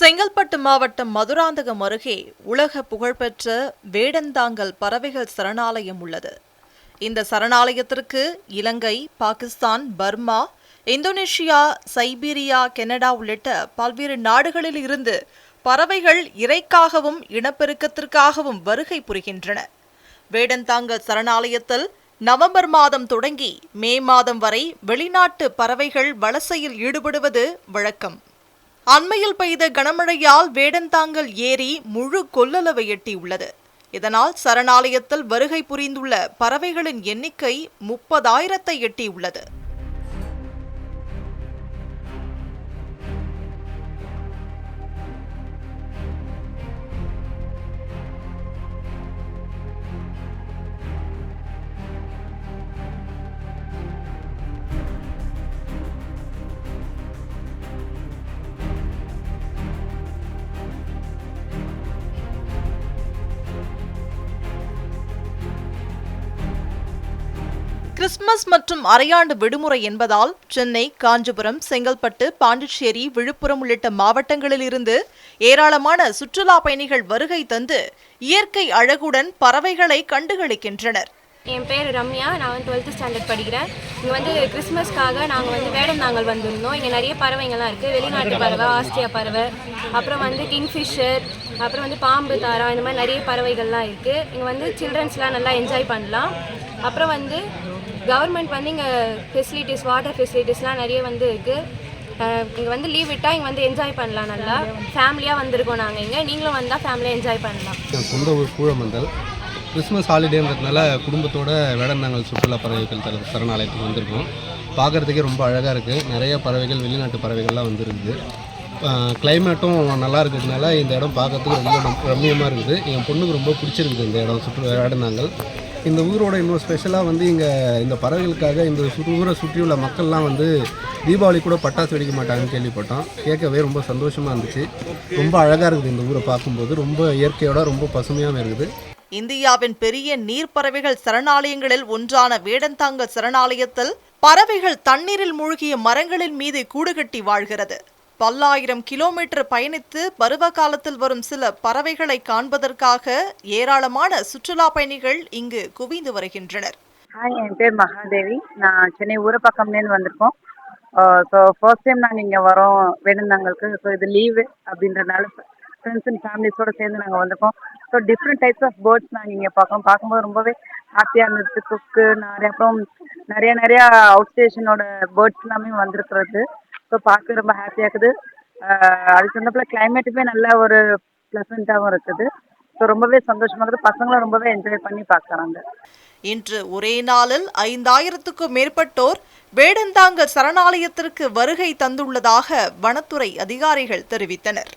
செங்கல்பட்டு மாவட்டம் மதுராந்தகம் அருகே உலக புகழ்பெற்ற வேடந்தாங்கல் பறவைகள் சரணாலயம் உள்ளது. இந்த சரணாலயத்திற்கு Ilangai Pakistan Burma Indonesia Siberia Canada உள்ளிட்ட பல்வேறு நாடுகளில் இருந்து பறவைகள் இறைக்காகவும் இனப்பெருக்கத்திற்காகவும் வருகை புரிகின்றன. வேடந்தாங்கல் சரணாலயத்தில் நவம்பர் மாதம் தொடங்கி மே மாதம் வரை வெளிநாட்டு பறவைகள் வலசையில் ஈடுபடுவது வழக்கம். அண்மையில் பெய்த கனமழையால் வேடந்தாங்கல் ஏரி முழு கொள்ளளவை எட்டியுள்ளது. இதனால் சரணாலயத்தில் வருகை புரிந்துள்ள பறவைகளின் எண்ணிக்கை முப்பதாயிரத்தை எட்டியுள்ளது. கிறிஸ்துமஸ் மற்றும் அரையாண்டு விடுமுறை என்பதால் சென்னை காஞ்சிபுரம் செங்கல்பட்டு பாண்டிச்சேரி விழுப்புரம் உள்ளிட்ட மாவட்டங்களில் இருந்து ஏராளமான சுற்றுலா பயணிகள் வருகை தந்து இயற்கை அழகுடன் பறவைகளை கண்டுகளிக்கின்றனர். என் பேர் ரம்யா. நான் வந்து டுவெல்த்து ஸ்டாண்டர்ட் படிக்கிறேன். இங்கே வந்து கிறிஸ்மஸ்க்காக நாங்கள் வந்து வேடந்தாங்கல் வந்திருந்தோம். இங்கே நிறைய பறவைங்கள்லாம் இருக்குது வெளிநாட்டு பறவை ஆஸ்திரியா பறவை அப்புறம் வந்து கிங்ஃபிஷர் அப்புறம் வந்து பாம்பு தாரா இந்த மாதிரி நிறைய பறவைகள்லாம் இருக்குது இங்கே வந்து சில்ட்ரன்ஸ்லாம் நல்லா என்ஜாய் பண்ணலாம். அப்புறம் வந்து கவர்மெண்ட் வந்து இங்கே ஃபெசிலிட்டிஸ் வாட்டர் ஃபெசிலிட்டிஸ்லாம் நிறைய வந்து இருக்குது இங்கே வந்து லீவ் விட்டால் இங்கே வந்து என்ஜாய் பண்ணலாம் நல்லா. ஃபேமிலியாக வந்திருக்கோம் நாங்கள் இங்கே. நீங்களும் வந்தால் ஃபேமிலியாக என்ஜாய் பண்ணலாம். என் சொந்த ஊர் கூழமந்தல் கிறிஸ்மஸ் ஹாலிடேன்றதுனால குடும்பத்தோட வேடந்தாங்கல் சுற்றுலா பறவைகள் தர சரணாலயத்துக்கு வந்திருக்கோம். பார்க்குறதுக்கே ரொம்ப அழகாக இருக்குது நிறைய பறவைகள் வெளிநாட்டு பறவைகள்லாம் வந்துருக்குது. கிளைமேட்டும் நல்லா இருக்கிறதுனால இந்த இடம் பார்க்கறதுக்கு ரொம்ப ரம்மியமாக இருக்குது. என் பொண்ணுக்கு ரொம்ப பிடிச்சிருக்குது இந்த இடம் சுற்று வேடந்தாங்கல். இந்த ஊரோட இன்னும் ஸ்பெஷலாக வந்து இங்கே இந்த பறவைகளுக்காக இந்த சுற்று ஊரை சுற்றியுள்ள மக்கள்லாம் வந்து தீபாவளி கூட பட்டாசு வெடிக்க மாட்டாங்கன்னு கேள்விப்பட்டோம். கேட்கவே ரொம்ப சந்தோஷமாக இருந்துச்சு. ரொம்ப அழகாக இருக்குது இந்த ஊரை பார்க்கும்போது. ரொம்ப இயற்கையோட ரொம்ப பசுமையாகவும் இருக்குது. இந்தியாவின் பெரிய நீர்ப்பறவைகள் சரணாலயங்களில் ஒன்றான வேடந்தாங்கல் சரணாலயத்தில் பறவைகள் தண்ணீரில் மூழ்கிய மரங்களின் மீது கூடுகட்டி வாழ்கிறது. பல்லாயிரம் கிலோமீட்டர் பயணித்து பருவ காலத்தில் வரும் சில பறவைகளை காண்பதற்காக ஏராளமான சுற்றுலா பயணிகள் இங்கு குவிந்து வருகின்றனர். ஹாய் என் பேர் மகாதேவி. நான் சென்னை ஊரப்பக்கம்லேருந்து வந்திருக்கோம். ஸோ ஃபர்ஸ்ட் டைம் நாங்கள் இங்கே வரோம் வேணுந்தாங்களுக்கு ஸோ இது லீவு அப்படின்றனால ஃப்ரெண்ட்ஸ் அண்ட் ஃபேமிலிஸோடு சேர்ந்து நாங்கள் வந்திருக்கோம். So different types of birds நாங்கள் இங்கே பார்க்கோம் பார்க்கும்போது ரொம்பவே ஹாப்பியாக இருந்துச்சு குக்கு நிறைய அப்புறம் நிறைய நிறையா அவுட் ஸ்டேஷனோட பேர்ட்ஸ் எல்லாமே வந்திருக்கிறது. ஸோ பார்க்க ரொம்ப ஹாப்பியாக இருக்குது. அதுக்கு தகுந்தப்பில் கிளைமேட்டுமே நல்ல ஒரு ப்ளசண்ட்டாகவும் இருக்குது. ஸோ ரொம்பவே சந்தோஷமாக இருக்குது. பசங்களும் ரொம்பவே என்ஜாய் பண்ணி பார்க்குறாங்க. இன்று ஒரே நாளில் ஐந்தாயிரத்துக்கும் மேற்பட்டோர் வேடந்தாங்கல் சரணாலயத்திற்கு வருகை தந்துள்ளதாக வனத்துறை அதிகாரிகள் தெரிவித்தனர்.